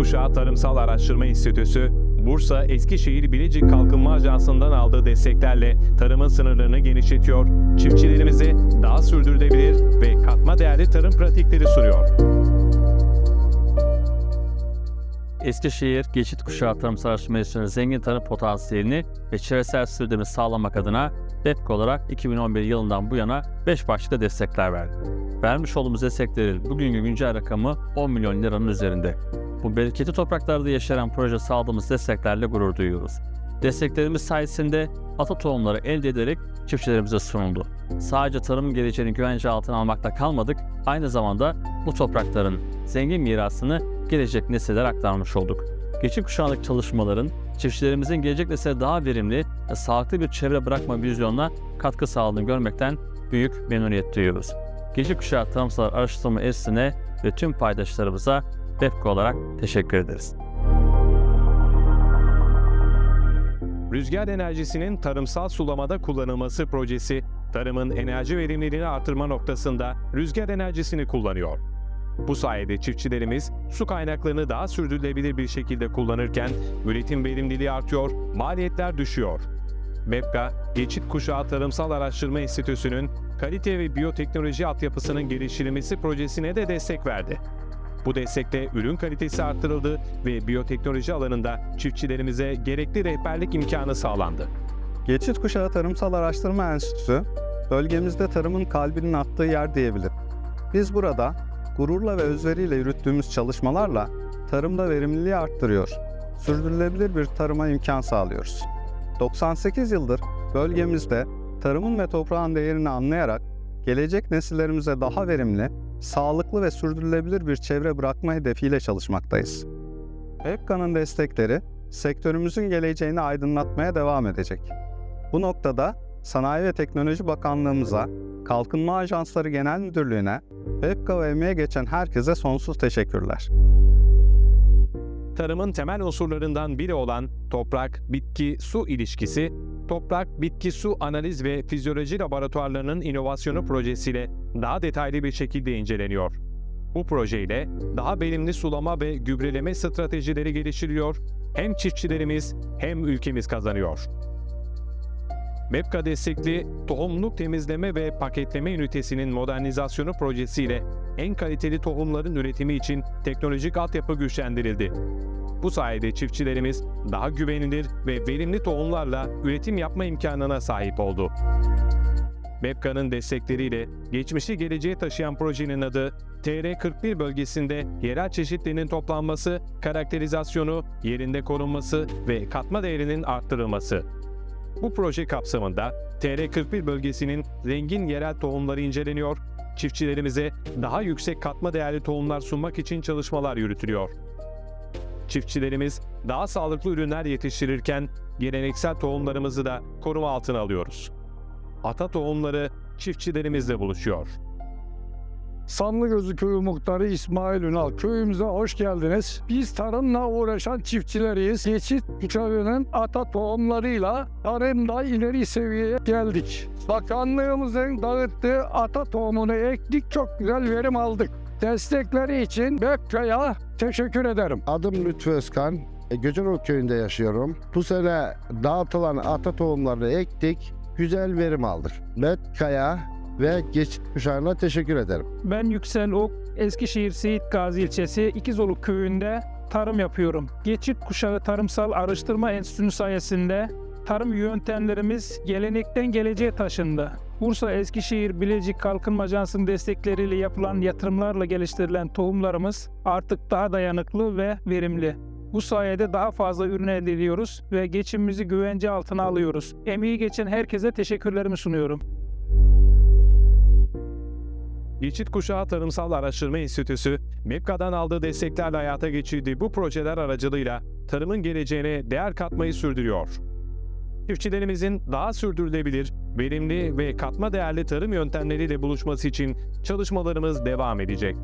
Kuşağı Tarımsal Araştırma Enstitüsü, Bursa Eskişehir Bilecik Kalkınma Ajansı'ndan aldığı desteklerle tarımın sınırlarını genişletiyor, çiftçilerimize daha sürdürülebilir ve katma değerli tarım pratikleri sunuyor. Eskişehir Geçit Kuşağı Tarımsal Araştırma Enstitüsü'nün zengin tarım potansiyelini ve çevresel sürdürümü sağlamak adına BEPK olarak 2011 yılından bu yana 5 başlıkta destekler verdi. Vermiş olduğumuz desteklerin bugünkü güncel rakamı 10 milyon liranın üzerinde. Bu bereketli topraklarda yaşayan proje sağladığımız desteklerle gurur duyuyoruz. Desteklerimiz sayesinde ata tohumları elde ederek çiftçilerimize sunuldu. Sadece tarım geleceğini güvence altına almakta kalmadık, aynı zamanda bu toprakların zengin mirasını gelecek nesillere aktarmış olduk. Geçim kuşağındaki çalışmaların çiftçilerimizin gelecek nesile daha verimli ve sağlıklı bir çevre bırakma vizyonuna katkı sağladığını görmekten büyük memnuniyet duyuyoruz. Geçim kuşağı tarımsal araştırma enstitüsüne ve tüm paydaşlarımıza BEPK olarak teşekkür ederiz. Rüzgar enerjisinin tarımsal sulamada kullanılması projesi, tarımın enerji verimliliğini artırma noktasında rüzgar enerjisini kullanıyor. Bu sayede çiftçilerimiz su kaynaklarını daha sürdürülebilir bir şekilde kullanırken üretim verimliliği artıyor, maliyetler düşüyor. MEPKA, Geçit Kuşağı Tarımsal Araştırma Enstitüsü'nün kalite ve biyoteknoloji altyapısının geliştirilmesi projesine de destek verdi. Bu destekle ürün kalitesi arttırıldı ve biyoteknoloji alanında çiftçilerimize gerekli rehberlik imkanı sağlandı. Geçit Kuşağı Tarımsal Araştırma Enstitüsü, bölgemizde tarımın kalbinin attığı yer diyebilir. Biz burada gururla ve özveriyle yürüttüğümüz çalışmalarla tarımda verimliliği arttırıyor, sürdürülebilir bir tarıma imkan sağlıyoruz. 98 yıldır bölgemizde tarımın ve toprağın değerini anlayarak gelecek nesillerimize daha verimli, sağlıklı ve sürdürülebilir bir çevre bırakma hedefiyle çalışmaktayız. EPKA'nın destekleri sektörümüzün geleceğini aydınlatmaya devam edecek. Bu noktada Sanayi ve Teknoloji Bakanlığımıza, Kalkınma Ajansları Genel Müdürlüğü'ne, EPKA ve emeğe geçen herkese sonsuz teşekkürler. Tarımın temel unsurlarından biri olan toprak, bitki, su ilişkisi, toprak, bitki, su analiz ve fizyoloji laboratuvarlarının inovasyonu projesiyle daha detaylı bir şekilde inceleniyor. Bu projeyle daha verimli sulama ve gübreleme stratejileri geliştiriliyor, hem çiftçilerimiz hem ülkemiz kazanıyor. MEPKA destekli tohumluk temizleme ve paketleme ünitesinin modernizasyonu projesiyle en kaliteli tohumların üretimi için teknolojik altyapı güçlendirildi. Bu sayede çiftçilerimiz daha güvenilir ve verimli tohumlarla üretim yapma imkanına sahip oldu. MEPKA'nın destekleriyle geçmişi geleceğe taşıyan projenin adı TR41 bölgesinde yerel çeşitliliğinin toplanması, karakterizasyonu, yerinde korunması ve katma değerinin arttırılması. Bu proje kapsamında TR41 bölgesinin zengin yerel tohumları inceleniyor, çiftçilerimize daha yüksek katma değerli tohumlar sunmak için çalışmalar yürütülüyor. Çiftçilerimiz daha sağlıklı ürünler yetiştirirken geleneksel tohumlarımızı da koruma altına alıyoruz. Ata tohumları çiftçilerimizle buluşuyor. Samlıgözü Köyü Muhtarı İsmail Ünal. Köyümüze hoş geldiniz. Biz tarımla uğraşan çiftçileriyiz. Geçit kuşağının ata tohumlarıyla tarımda ileri seviyeye geldik. Bakanlığımızın dağıttığı ata tohumunu ektik. Çok güzel verim aldık. Destekleri için Bekka'ya teşekkür ederim. Adım Lütfü Özkan. E, Göcenoğlu köyünde yaşıyorum. Bu sene dağıtılan ata tohumlarını ektik. Güzel verim aldık. Metkaya ve geçit kuşağına teşekkür ederim. Ben Yüksel Ok, Eskişehir Seyit Gazi ilçesi İkizoluk köyünde tarım yapıyorum. Geçit Kuşağı Tarımsal Araştırma Enstitüsü sayesinde tarım yöntemlerimiz gelenekten geleceğe taşındı. Bursa Eskişehir Bilecik Kalkınma Ajansı'nın destekleriyle yapılan yatırımlarla geliştirilen tohumlarımız artık daha dayanıklı ve verimli. Bu sayede daha fazla ürün elde ediyoruz ve geçimimizi güvence altına alıyoruz. Emeği geçen herkese teşekkürlerimi sunuyorum. Geçit Kuşağı Tarımsal Araştırma Enstitüsü, MEPKA'dan aldığı desteklerle hayata geçirdiği bu projeler aracılığıyla tarımın geleceğine değer katmayı sürdürüyor. Çiftçilerimizin daha sürdürülebilir, verimli ve katma değerli tarım yöntemleriyle buluşması için çalışmalarımız devam edecek.